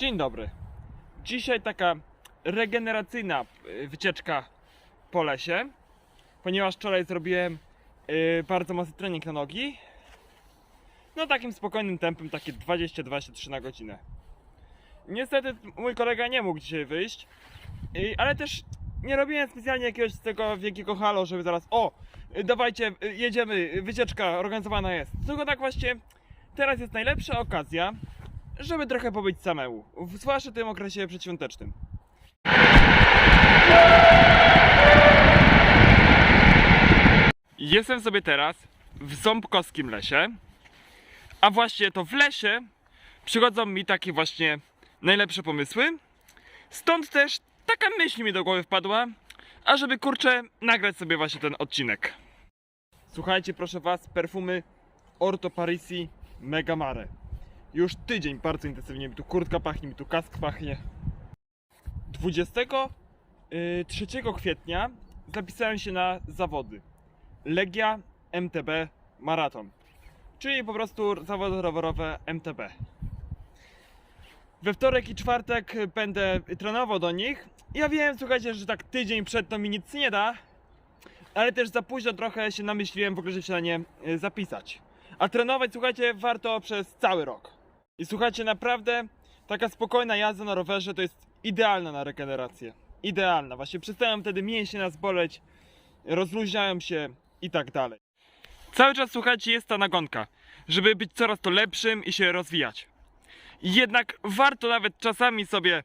Dzień dobry. Dzisiaj taka regeneracyjna y, wycieczka po lesie, ponieważ wczoraj zrobiłem y, bardzo mocny trening na nogi. No takim spokojnym tempem, takie 20-23 na godzinę. Niestety mój kolega nie mógł dzisiaj wyjść, ale też nie robiłem specjalnie jakiegoś tego wielkiego halo, żeby zaraz o, dawajcie, jedziemy, wycieczka organizowana jest. Tylko tak właśnie teraz jest najlepsza okazja, żeby trochę pobyć samemu, zwłaszcza w tym okresie przedświątecznym. Jestem sobie teraz w Ząbkowskim lesie, a właśnie to w lesie przychodzą mi takie właśnie najlepsze pomysły. Stąd też taka myśl mi do głowy wpadła, ażeby kurczę nagrać sobie właśnie ten odcinek. Słuchajcie proszę was, perfumy Orto Parisi Mega Mare. Już tydzień bardzo intensywnie mi tu kurtka pachnie, mi tu kask pachnie. 23 kwietnia zapisałem się na zawody. Legia MTB Maraton. Czyli po prostu zawody rowerowe MTB. We wtorek i czwartek będę trenował do nich. Ja wiem, słuchajcie, że tak tydzień przed to mi nic nie da, ale też za późno trochę się namyśliłem w ogóle, żeby się na nie y, zapisać. A trenować, słuchajcie, warto przez cały rok. I słuchajcie, naprawdę taka spokojna jazda na rowerze to jest idealna na regenerację. Idealna. Właśnie przestają wtedy mięśnie nas boleć, rozluźniają się i tak dalej. Cały czas, słuchajcie, jest ta nagonka, żeby być coraz to lepszym i się rozwijać. Jednak warto nawet czasami sobie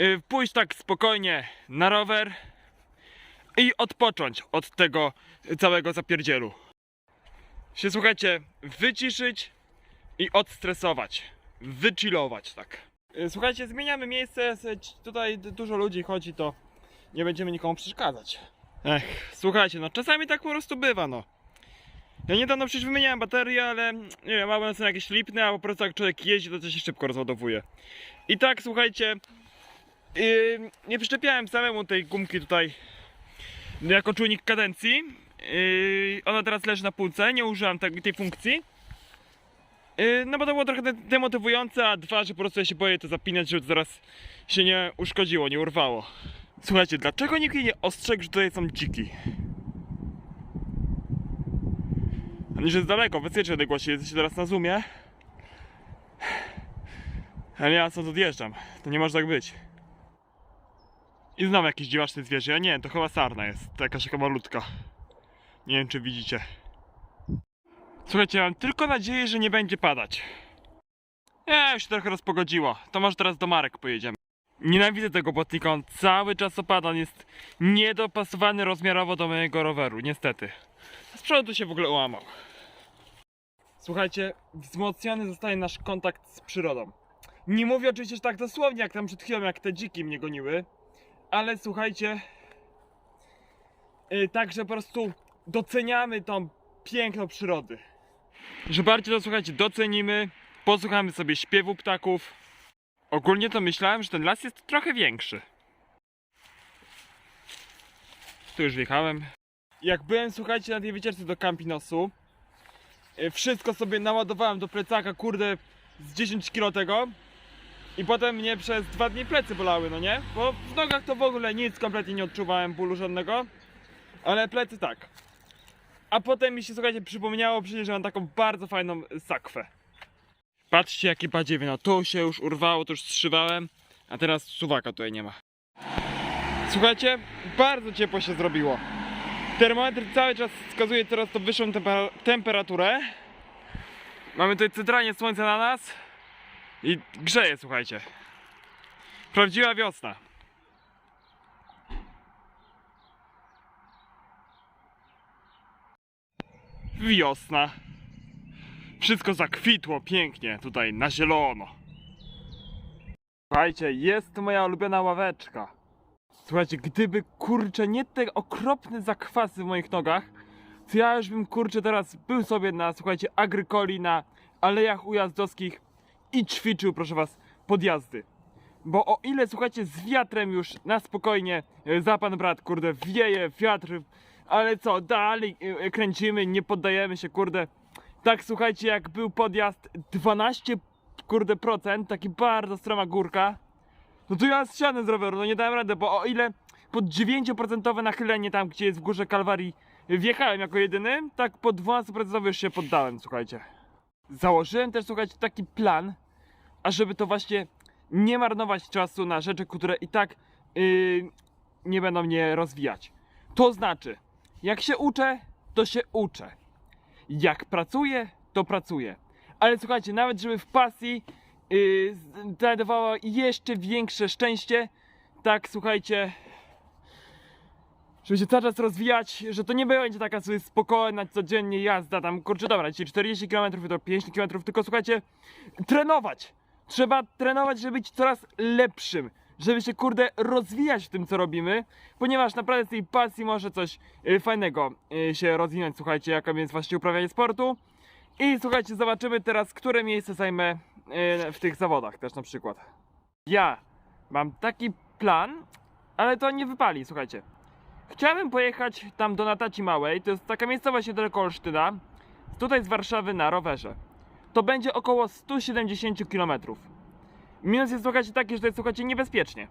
y, pójść tak spokojnie na rower i odpocząć od tego całego zapierdzielu. Się słuchajcie, wyciszyć i odstresować. Wychillować, tak. Y, Słuchajcie, zmieniamy miejsce. Tutaj dużo ludzi chodzi, to nie będziemy nikomu przeszkadzać. Ech, słuchajcie, no czasami tak po prostu bywa, no. Ja niedawno przecież wymieniałem baterię, ale nie wiem, mamy są jakieś lipne, a po prostu jak człowiek jeździ, to to się szybko rozładowuje. I tak, słuchajcie, yy, nie przyczepiałem samemu tej gumki tutaj jako czujnik kadencji. Yy, ona teraz leży na półce, nie użyłam tej funkcji. Yy, no bo to było trochę de- demotywujące, a dwa, że po prostu ja się boję to zapinać, żeby to zaraz się nie uszkodziło, nie urwało. Słuchajcie, dlaczego nikt nie ostrzegł, że tutaj są dziki? Ani, że jest daleko, w bezpiecznej odległości, jesteście teraz na zoomie. Ale ja stąd odjeżdżam, to nie może tak być. I znowu jakieś dziwaczne zwierzę, a nie, to chyba sarna jest, taka taka malutka. Nie wiem czy widzicie. Słuchajcie, mam tylko nadzieję, że nie będzie padać. Ja już się trochę rozpogodziło. To może teraz do Marek pojedziemy. Nienawidzę tego błotnika, on cały czas opada, on jest niedopasowany rozmiarowo do mojego roweru, niestety. Z przodu się w ogóle ułamał. Słuchajcie, wzmocniony zostaje nasz kontakt z przyrodą. Nie mówię oczywiście, że tak dosłownie, jak tam przed chwilą, jak te dziki mnie goniły, ale słuchajcie, yy, tak, że po prostu doceniamy tą piękno przyrody. Że bardziej to słuchajcie, docenimy, posłuchamy sobie śpiewu ptaków. Ogólnie to myślałem, że ten las jest trochę większy. Tu już wjechałem. Jak byłem, słuchajcie, na tej wycieczce do Campinosu, y, wszystko sobie naładowałem do plecaka, kurde, z 10 kg tego. I potem mnie przez dwa dni plecy bolały, no nie? Bo w nogach to w ogóle nic, kompletnie nie odczuwałem bólu żadnego. Ale plecy tak. A potem mi się, słuchajcie, przypomniało przecież, że mam taką bardzo fajną sakwę. Patrzcie jakie badziewie, no tu się już urwało, to już zszywałem, a teraz suwaka tutaj nie ma. Słuchajcie, bardzo ciepło się zrobiło. Termometr cały czas wskazuje coraz to wyższą temper- temperaturę. Mamy tutaj centralnie słońce na nas i grzeje, słuchajcie. Prawdziwa wiosna. Wiosna. Wszystko zakwitło pięknie tutaj na zielono. Słuchajcie, jest moja ulubiona ławeczka. Słuchajcie, gdyby kurczę nie te okropne zakwasy w moich nogach, to ja już bym kurczę teraz był sobie na, słuchajcie, agrykoli, na alejach ujazdowskich i ćwiczył, proszę was, podjazdy. Bo o ile, słuchajcie, z wiatrem już na spokojnie, e, za pan brat, kurde, wieje wiatr, ale co, dalej e, kręcimy, nie poddajemy się, kurde. Tak, słuchajcie, jak był podjazd 12 kurde procent, taki bardzo stroma górka, no to ja zsiadłem z roweru, no nie dałem rady, bo o ile pod 9% nachylenie tam, gdzie jest w górze Kalwarii, wjechałem jako jedyny, tak po 12% już się poddałem, słuchajcie. Założyłem też, słuchajcie, taki plan, ażeby to właśnie nie marnować czasu na rzeczy, które i tak yy, nie będą mnie rozwijać. To znaczy, jak się uczę, to się uczę. Jak pracuję, to pracuję. Ale słuchajcie, nawet żeby w pasji yy, znajdowało jeszcze większe szczęście, tak słuchajcie, żeby się cały czas rozwijać, że to nie będzie taka sobie spokojna, codziennie jazda, tam kurczę dobra, dzisiaj 40 km, to 50 km, tylko słuchajcie, trenować. Trzeba trenować, żeby być coraz lepszym, żeby się kurde rozwijać w tym co robimy, ponieważ naprawdę z tej pasji może coś y, fajnego y, się rozwinąć, słuchajcie, jaką jest właśnie uprawianie sportu. I słuchajcie, zobaczymy teraz, które miejsce zajmę y, w tych zawodach też na przykład. Ja mam taki plan, ale to nie wypali, słuchajcie. Chciałem pojechać tam do Nataci Małej, to jest taka miejscowość niedaleko Olsztyna, tutaj z Warszawy na rowerze. To będzie około 170 km. Minus jest, słuchajcie, taki, że to jest, słuchajcie, niebezpiecznie.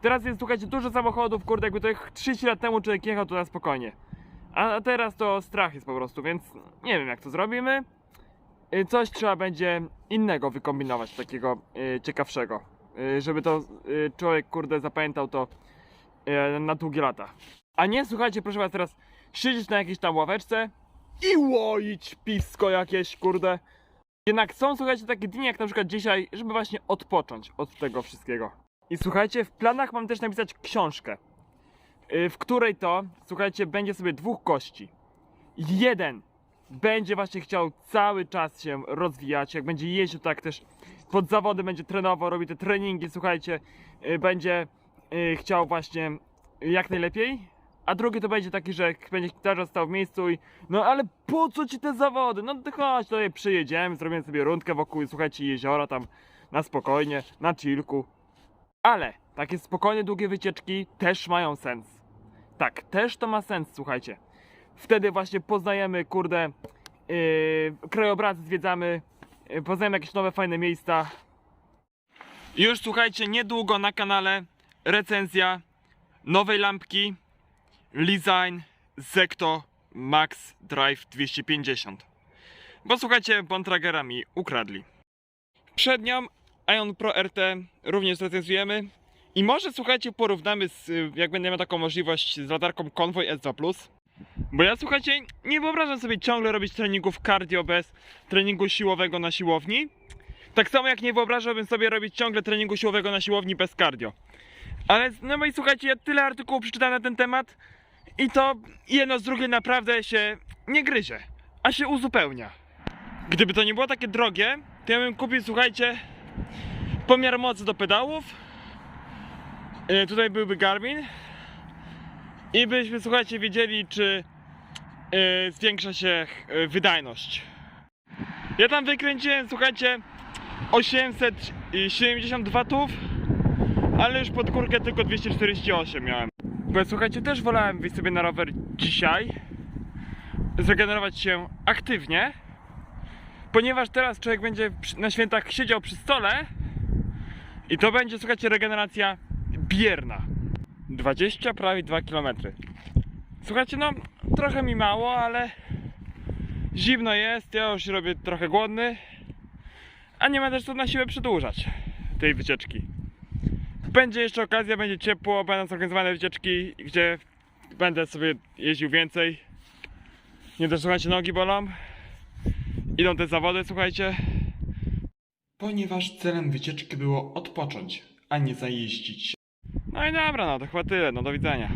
Teraz jest, słuchajcie, dużo samochodów, kurde, jakby to 30 lat temu człowiek jechał tu na spokojnie. A teraz to strach jest po prostu, więc nie wiem jak to zrobimy. Y, Coś trzeba będzie innego wykombinować, takiego y, ciekawszego. Y, żeby to człowiek, kurde, zapamiętał to na długie lata. A nie, słuchajcie, proszę was, teraz siedzieć na jakiejś tam ławeczce i łoić pisko jakieś, kurde. Jednak są, słuchajcie, takie dni jak na przykład dzisiaj, żeby właśnie odpocząć od tego wszystkiego. I słuchajcie, w planach mam też napisać książkę, y, w której to, słuchajcie, będzie sobie dwóch kości. Jeden będzie właśnie chciał cały czas się rozwijać, jak będzie jeździł tak też pod zawody, będzie trenował, robi te treningi, słuchajcie, y, będzie y, chciał właśnie jak najlepiej. A drugi to będzie taki, że będzie czas stał w miejscu i no ale po co ci te zawody? No to chodź, tutaj przyjedziemy, zrobimy sobie rundkę wokół, słuchajcie, jeziora tam na spokojnie, na chillku. Ale takie spokojne, długie wycieczki też mają sens. Tak, też to ma sens, słuchajcie. Wtedy właśnie poznajemy, kurde, yy, krajobrazy zwiedzamy, yy, poznajemy jakieś nowe, fajne miejsca. Już słuchajcie, niedługo na kanale recenzja nowej lampki Design Zekto Max Drive 250. Bo słuchajcie, Bontragera mi ukradli. Przed nią Ion Pro RT również recenzujemy. I może słuchajcie, porównamy z, jak będę miał taką możliwość, z latarką Convoy S2+. Bo ja słuchajcie, nie wyobrażam sobie ciągle robić treningów cardio bez treningu siłowego na siłowni. Tak samo jak nie wyobrażałbym sobie robić ciągle treningu siłowego na siłowni bez cardio. Ale no i słuchajcie, ja tyle artykułów przeczytałem na ten temat i to jedno z drugim naprawdę się nie gryzie, a się uzupełnia. Gdyby to nie było takie drogie, to ja bym kupił, słuchajcie, pomiar mocy do pedałów. E, Tutaj byłby Garmin. I byśmy, słuchajcie, wiedzieli, czy e, zwiększa się e, wydajność. Ja tam wykręciłem, słuchajcie, 870 watów, ale już pod górkę tylko 248 miałem. Bo ja, słuchajcie, też wolałem wyjść sobie na rower dzisiaj, zregenerować się aktywnie, ponieważ teraz człowiek będzie na świętach siedział przy stole i to będzie, słuchajcie, regeneracja bierna. 20 prawie 2 km. Słuchajcie, no trochę mi mało, ale zimno jest, ja już robię trochę głodny, a nie ma też co na siłę przedłużać tej wycieczki. Będzie jeszcze okazja, będzie ciepło, będą zorganizowane wycieczki, gdzie będę sobie jeździł więcej. Nie też słuchajcie, nogi bolą. Idą te zawody, słuchajcie. Ponieważ celem wycieczki było odpocząć, a nie zajeździć się. No i dobra, no to chyba tyle, no do widzenia.